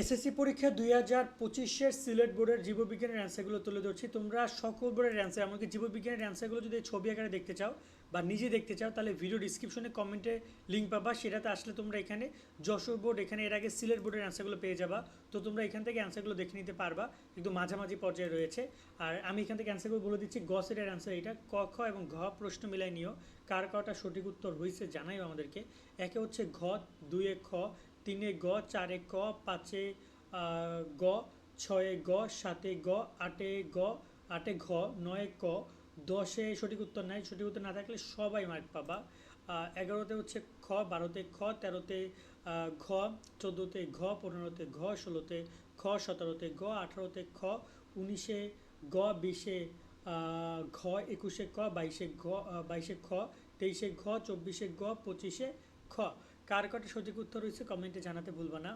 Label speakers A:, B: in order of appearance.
A: SSC পরীক্ষা দুই হাজার পঁচিশের সিলেট বোর্ডের জীববিজ্ঞানের অ্যান্সারগুলো তুলে ধরছি। তোমরা সকল বোর্ডের অ্যান্সার, এমনকি জীববিজ্ঞানের অ্যান্সারগুলো যদি ছবি আকারে দেখতে চাও বা নিজে দেখতে চাও, তাহলে ভিডিও ডিসক্রিপশনে কমেন্টে লিঙ্ক পাবা। সেটাতে আসলে তোমরা এখানে যশোর বোর্ড, এখানে এর আগে সিলেট বোর্ডের অ্যান্সারগুলো পেয়ে যাবা। তো তোমরা এখান থেকে অ্যান্সারগুলো দেখে নিতে পারবা। একদম মাঝামাঝি পর্যায়ে রয়েছে। আর আমি এখান থেকে অ্যান্সারগুলো বলে দিচ্ছি গ সেটের অ্যান্সার এটা। ক, খ এবং ঘ প্রশ্ন মিলাই নিও। কার কটা সঠিক উত্তর হয়েছে জানাইও আমাদেরকে। একে হচ্ছে ঘ দুয়ে খ তিনে গ, চারে ক, পাঁচে গ, ছয়ে গ, সাতে গ, আটে গ, আটে ঘ, নয়ে ক। দশে সঠিক উত্তর নাই, সঠিক উত্তর না থাকলে সবাই মার্ক পাবা। এগারোতে হচ্ছে খ, বারোতে খ, তেরোতে ঘ, চোদ্দোতে ঘ, পনেরোতে ঘ, ষোলোতে খ, সতেরোতে গ আঠারোতে খ, উনিশে গ, বিশে ঘ, একুশে ক, বাইশে ঘ বাইশে খ, তেইশে ঘ, চব্বিশে গ পঁচিশে খ। কার কটা সঠিক উত্তর হয়েছে কমেন্টে জানাতে ভুলবা না।